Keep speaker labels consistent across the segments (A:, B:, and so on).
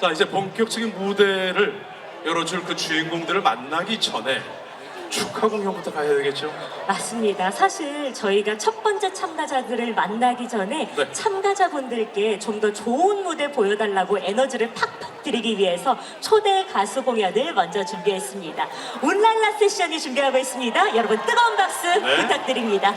A: 자 이제 본격적인 무대를 열어줄 그 주인공들을 만나기 전에 축하 공연부터 가야 되겠죠?
B: 맞습니다. 사실 저희가 첫 번째 참가자들을 만나기 전에
A: 네.
B: 참가자분들께 좀 더 좋은 무대 보여달라고 에너지를 팍팍 드리기 위해서 초대 가수 공연을 먼저 준비했습니다. 울랄라 세션이 준비하고 있습니다. 여러분 뜨거운 박수
A: 네.
B: 부탁드립니다.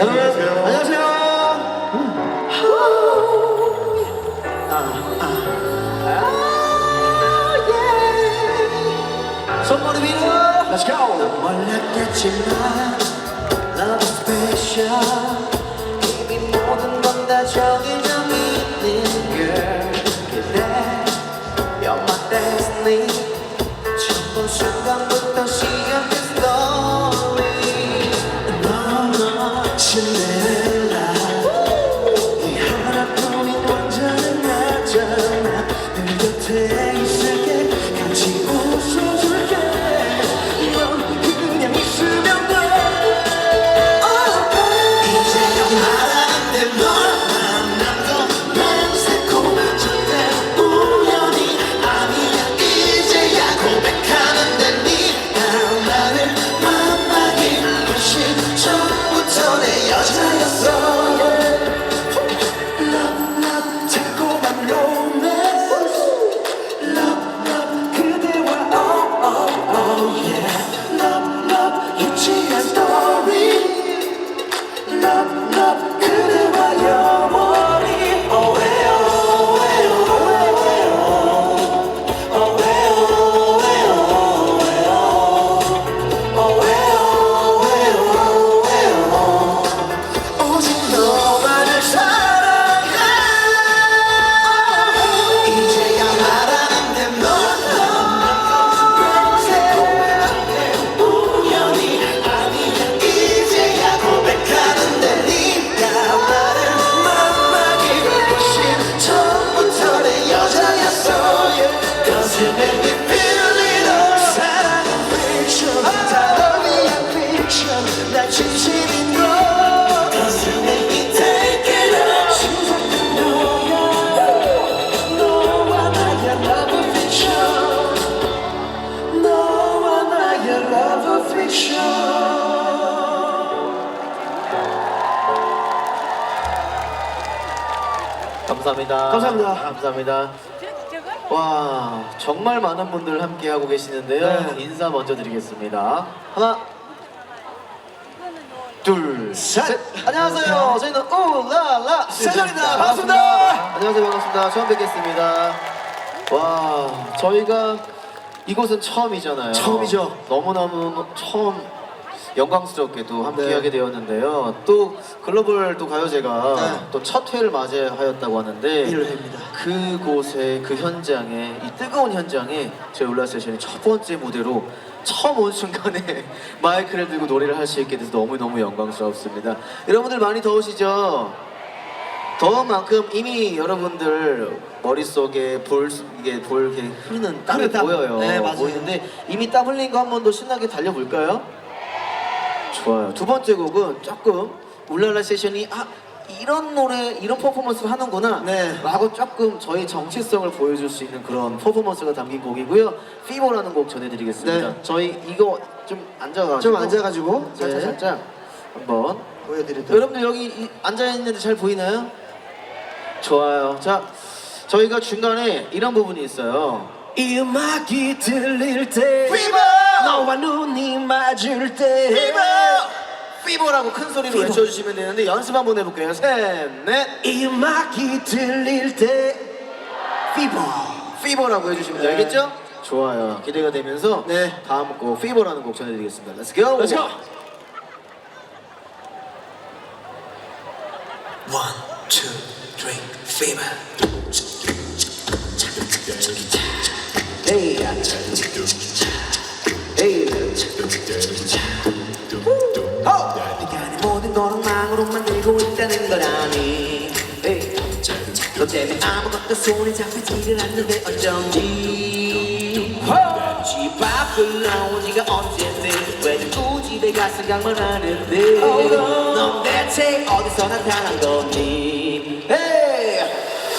C: 안녕하세요. 안녕하세요. 손머리 위로. Let's go.
D: 몰랐겠지만 Love is special
C: 감사합니다.
D: 감사합니다.
C: 감사합니다. 와 정말 많은 분들 함께 하고 계시는데요.
D: 네.
C: 인사 먼저 드리겠습니다. 하나, 둘,
D: 셋.
C: 셋. 안녕하세요. 저희는 우라라
D: 세전입니다.
C: 반갑습니다. 안녕하세요. 반갑습니다. 처음 뵙겠습니다. 와 저희가 이곳은 처음이잖아요.
D: 처음이죠.
C: 너무 너무 처음 영광스럽게도 함께하게
D: 네.
C: 되었는데요. 또 글로벌 또 가요제가
D: 네.
C: 또 첫 회를 맞이하였다고 하는데
D: 일을 합니다.
C: 그곳에 그 현장에 이 뜨거운 현장에 저희 울라 세션이 첫 번째 무대로 처음 온 순간에 마이크를 들고 노래를 할 수 있게 돼서 너무너무 영광스럽습니다. 여러분들 많이 더우시죠? 더운 만큼 이미 여러분들 머릿속에 볼 수- 이게 볼 이렇게 흐르는 땀이
D: 흐르는 땀.
C: 보여요.
D: 네, 맞아요.
C: 보이는데 이미 땀 흘린 거 한 번 더 신나게 달려볼까요? 좋아요. 두 번째 곡은 조금 울랄라 세션이 아 이런 노래 이런 퍼포먼스를 하는구나
D: 네.
C: 라고 조금 저희 정체성을 보여줄 수 있는 그런 퍼포먼스가 담긴 곡이고요 피버라는 곡 전해드리겠습니다
D: 네.
C: 저희 이거 좀 앉아가지고
D: 좀 앉아가지고
C: 살짝
D: 네.
C: 살짝 한번
D: 보여드리도록
C: 여러분들 여기 이- 앉아있는데 잘 보이나요? 좋아요 자 저희가 중간에 이런 부분이 있어요
D: 이 음악이 들릴 때
C: 피버!
D: 너와 눈이 맞을 때
C: 피버! 피버라고 큰 소리로
D: 피버.
C: 외쳐주시면 되는데 연습 한번 해볼게요 셋넷
D: 이 음악이 들릴 때 피버
C: 피버라고 해주시면 돼요
D: 네.
C: 알겠죠? 좋아요 기대가 되면서
D: 네.
C: 다음 곡 피버라는 곡 전해드리겠습니다 Let's go!
D: Let's go! One, two, three, fever. 너 때문에 아무것도 손에 잡히지를 않는데 어쩐지. 집앞 흘러온 지가 언젠데 왜 자꾸 집에 갈 생각만 하는데 넌 대체 어디서 나타난 거니 Hey!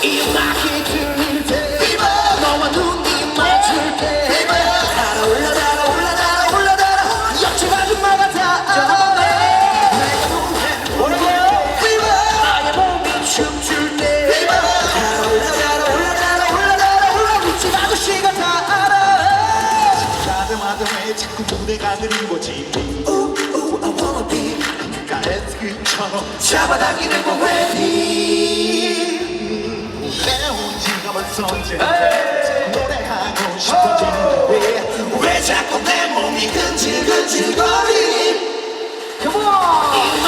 D: 이 음악이 들릴 때 너와 눈이 맞출 때
E: 느린 거지.
D: Ooh, ooh, I wanna be
E: 그가 에스크처럼
D: 잡아당기는 거 왠지.
E: 벌써 언제인데 자꾸 노래하고 싶어지는데 왜 자꾸 내 몸이 근질근질거리?
D: Come on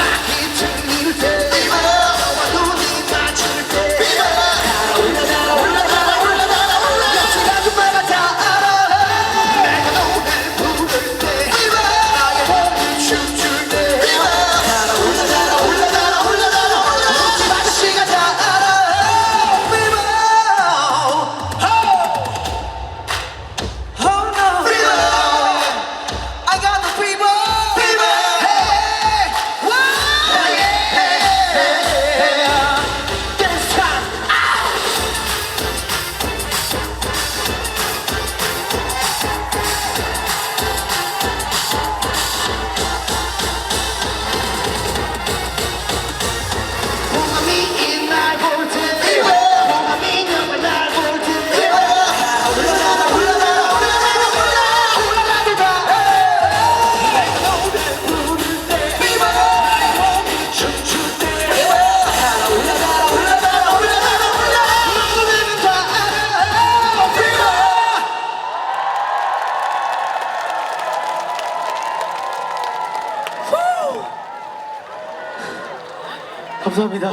C: 감사합니다.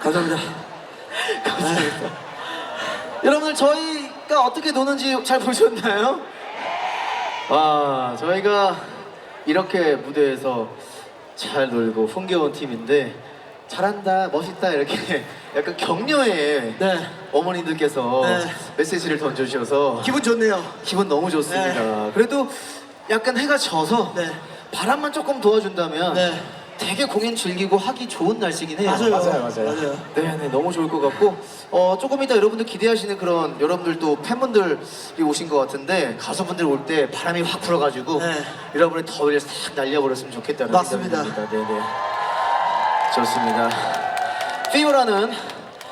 C: 감사합니다. 감사합니다. 여러분들 저희가 어떻게 노는지 잘 보셨나요? 와 저희가 이렇게 무대에서 잘 놀고 흥겨운 팀인데 잘한다 멋있다 이렇게 약간 격려에
F: 네.
C: 어머님들께서
F: 네.
C: 메시지를 던져주셔서
F: 기분 좋네요.
C: 기분 너무 좋습니다. 그래도 약간 해가 져서
F: 네.
C: 바람만 조금 도와준다면
F: 네.
C: 되게 공연 즐기고 하기 좋은 날씨긴 해요.
F: 맞아요. 맞아요.
C: 네, 네, 너무 좋을 것 같고 어, 조금 이따 여러분들 기대하시는 그런 여러분들도 팬분들이 오신 것 같은데 가수분들 올 때 바람이 확 불어가지고
F: 네.
C: 여러분의 더위를 싹 날려버렸으면 좋겠다는
F: 맞습니다.
C: 생각이 듭니다. 네, 네. 좋습니다. 피오라는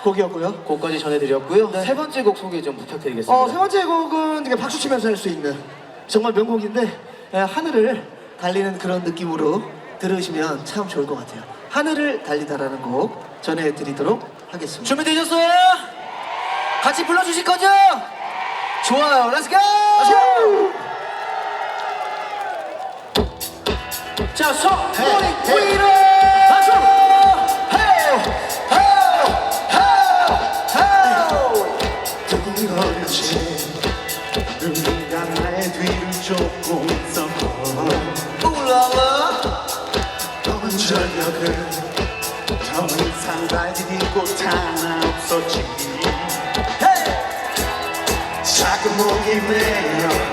F: 곡이었고요.
C: 곡까지 전해드렸고요.
F: 네.
C: 세 번째 곡 소개 좀 부탁드리겠습니다.
F: 어, 세 번째 곡은 되게 박수 치면서 할 수 있는 정말 명곡인데 에, 하늘을 달리는 그런 느낌으로 들으시면 참 좋을 것 같아요. 하늘을 달리다라는 곡 전해드리도록 하겠습니다.
C: 준비되셨어요? 같이 불러주실 거죠? 좋아요, 렛츠고! 자, 손, 머리 위로!
E: 저녁은 더 이상 곳 하나 없었지 작은 목이 메여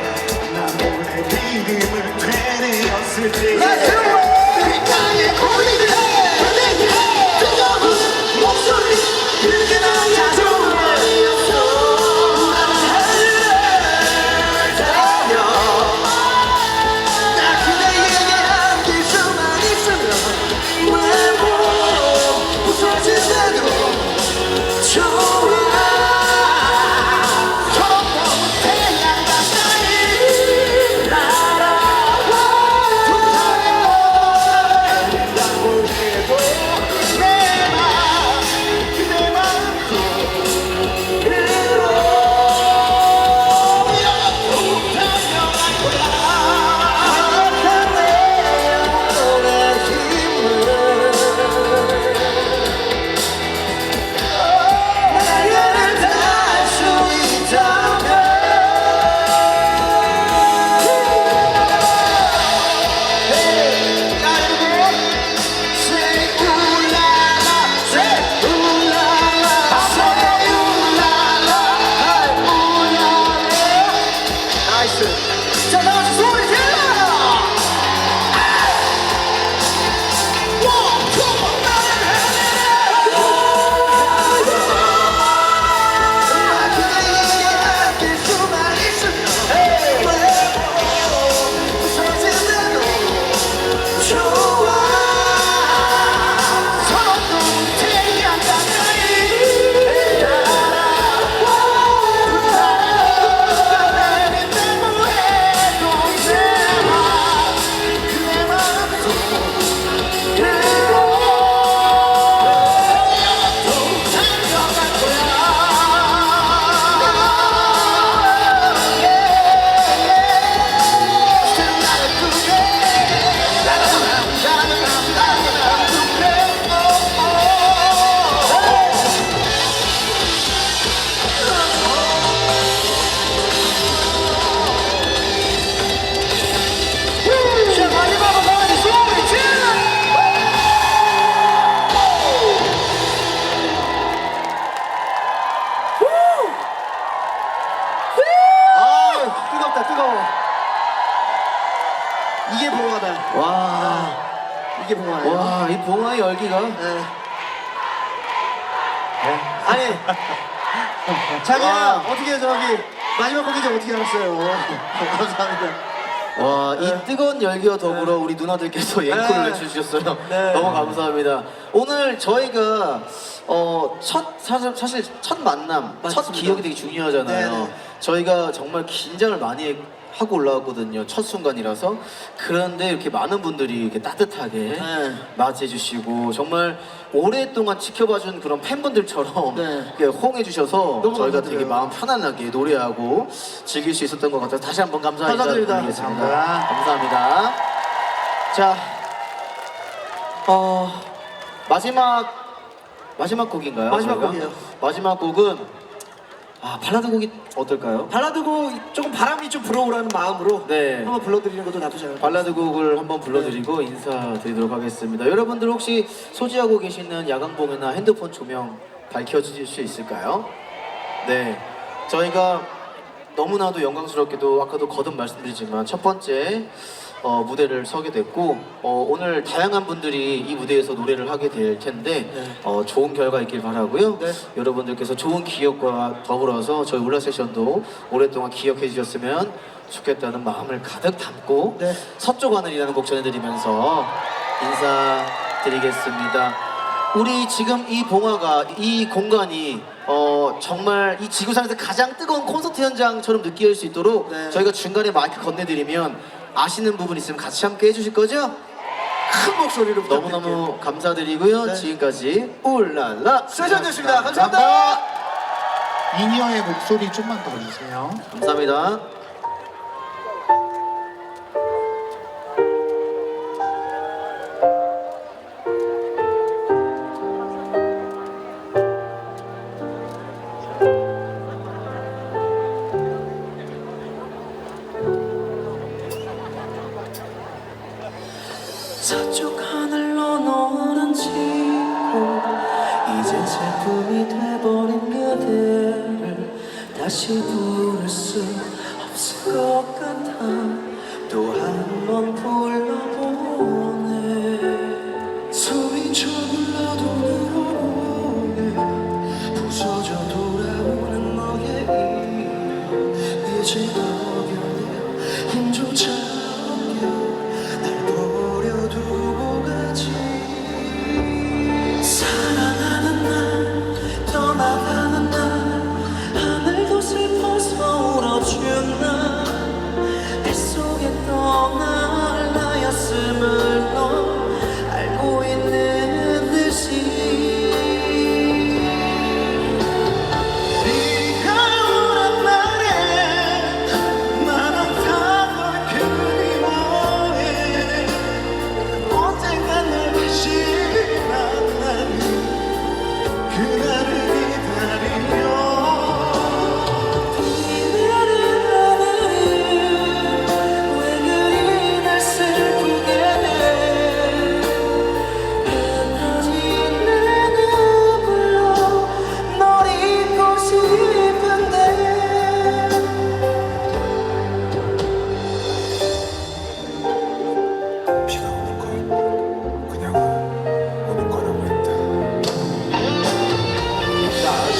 F: 자기야,
C: 아.
F: 어떻게 저기, 마지막 곡인지 어떻게 알았어요? 감사합니다.
C: 와, 이
F: 네.
C: 뜨거운 열기와 더불어 우리 누나들께서 앵콜을
F: 네.
C: 외쳐주셨어요.
F: 네.
C: 너무 감사합니다. 오늘 저희가 어, 첫 사실, 사실 첫 만남, 첫
F: 맞습니다.
C: 기억이 되게 중요하잖아요.
F: 네, 네.
C: 저희가 정말 긴장을 많이 하고 올라왔거든요. 첫 순간이라서. 그런데 이렇게 많은 분들이 이렇게 따뜻하게
F: 네.
C: 맞이해주시고 정말 오랫동안 지켜봐준 그런 팬분들처럼
F: 네.
C: 이렇게 호응해주셔서
F: 너무
C: 저희가
F: 감사드려요.
C: 되게 마음 편안하게 노래하고 즐길 수 있었던 것 같아서 다시 한번 감사
F: 감사드립니다. 감사합니다.
C: 감사합니다. 자, 어 마지막 마지막 곡인가요?
F: 마지막
C: 저희가?
F: 곡이에요.
C: 마지막 곡은 아 발라드 곡이 어떨까요?
F: 발라드 곡 조금 바람이 좀 불어오라는 마음으로
C: 네.
F: 한번 불러드리는 것도 나쁘지 않을 것
C: 발라드 곡을 한번 불러드리고 인사드리도록 하겠습니다. 여러분들 혹시 소지하고 계시는 야광봉이나 핸드폰 조명 밝혀주실 수 있을까요? 네, 저희가 너무나도 영광스럽게도 아까도 거듭 말씀드리지만 첫 번째 어, 무대를 서게 됐고 어, 오늘 다양한 분들이 이 무대에서 노래를 하게 될 텐데
F: 네.
C: 어, 좋은 결과 있길 바라고요.
F: 네.
C: 여러분들께서 좋은 기억과 더불어서 저희 울라 세션도 오랫동안 기억해 주셨으면 좋겠다는 마음을 가득 담고
F: 네.
C: 서쪽 하늘이라는 곡 전해드리면서 인사드리겠습니다. 우리 지금 이 봉화가 이 공간이 어 정말 이 지구상에서 가장 뜨거운 콘서트 현장처럼 느낄 수 있도록
F: 네.
C: 저희가 중간에 마이크 건네드리면 아시는 부분 있으면 같이 함께 해주실 거죠?
F: 큰 목소리로 부탁드릴게요.
C: 너무너무 감사드리고요.
F: 네.
C: 지금까지 울랄라
F: 세션이었습니다. 감사합니다.
E: 이니어의 목소리 좀만 더 주세요.
C: 감사합니다.
D: 다시 부를 수 없을 것 같아. 또 한 번 불러보네. 숨이 저물러도 늘어오네. 부서져 돌아오는 너의 이름 이제 더 변해 힘조차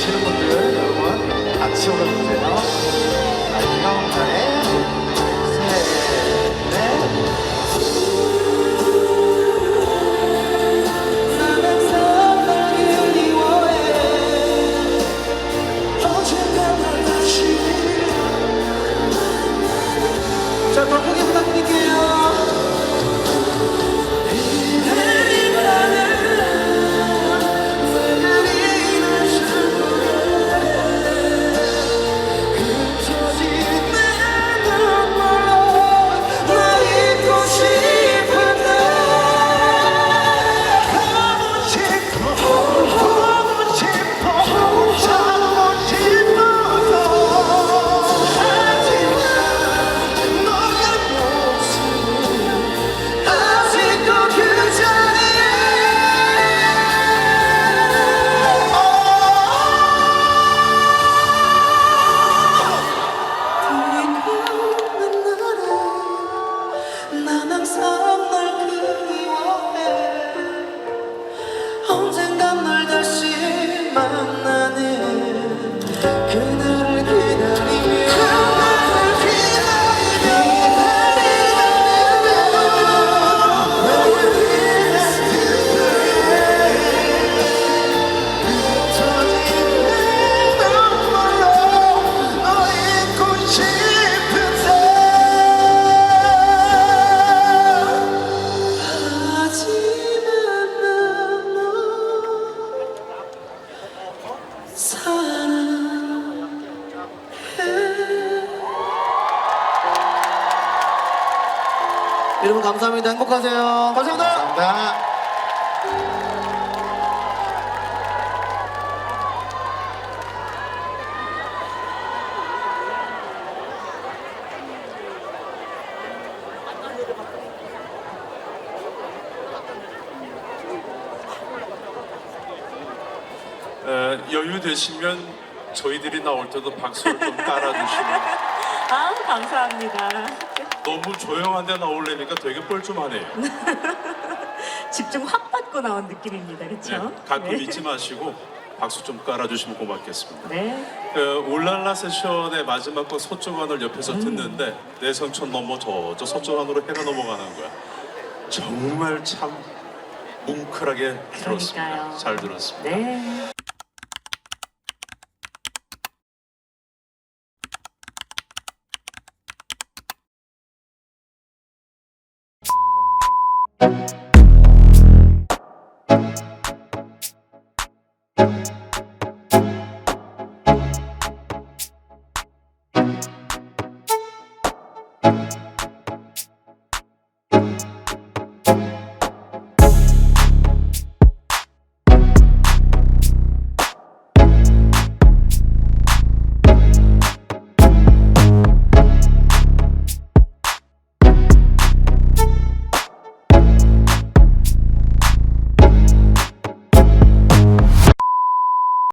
D: 오시는
E: 분들
D: 여러분 같이 올라주세요.
C: 여러분 감사합니다. 행복하세요. 감사합니다.
E: 감사합니다.
A: 되시면 저희들이 나올 때도 박수를 좀 깔아주시면
B: 아 감사합니다.
A: 너무 조용한데 나오려니까 되게 뻘쭘하네요.
B: 집중 확 받고 나온 느낌입니다. 그렇죠?
A: 네, 가끔 잊지 마시고 박수 좀 깔아주시면 고맙겠습니다.
B: 네.
A: 그 울랄라 세션의 마지막 곡 서쪽하늘 옆에서
B: 음.
A: 듣는데 내 성천 넘어 저, 저 서쪽하늘로 해가 넘어가는 거야. 정말 참 뭉클하게 들었습니다.
B: 그러니까요.
A: 잘 들었습니다.
B: 네.
C: 네.